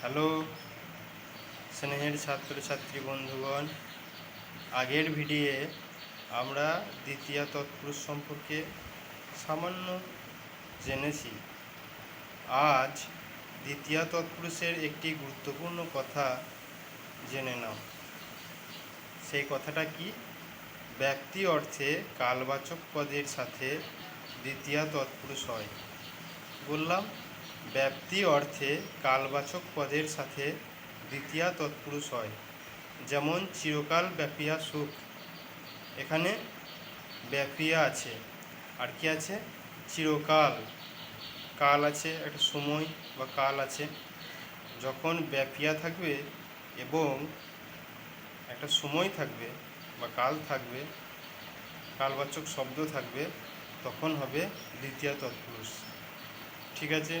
Hello, স্নেহের ছাত্রছাত্রী বন্ধুগণ, আগের ভিডিওয়ে আমরা দ্বিতীয় তৎপুরুষ সম্পর্কে সামান্য জেনেছি। আজ দ্বিতীয় তৎপুরুষের একটি গুরুত্বপূর্ণ কথা জেনে নাও। সেই কথাটা কি? ব্যক্তি অর্থে কালবাচক পদের সাথে দ্বিতীয় তৎপুরুষ হয়। বললাম ব্যাপ্তি অর্থে কালবাচক পদের সাথে দ্বিতীয়া তৎপুরুষ হয়, যেমন চিরকাল ব্যাপিয়া সুখ। এখানে ব্যাপিয়া আছে। আর কি আছে? চিরকাল। কাল আছে, একটা সময় বা কাল আছে। যখন ব্যাপিয়া থাকবে এবং একটা সময় থাকবে বা কাল থাকবে, কালবাচক শব্দ থাকবে, তখন হবে দ্বিতীয় তৎপুরুষ। ঠিক আছে?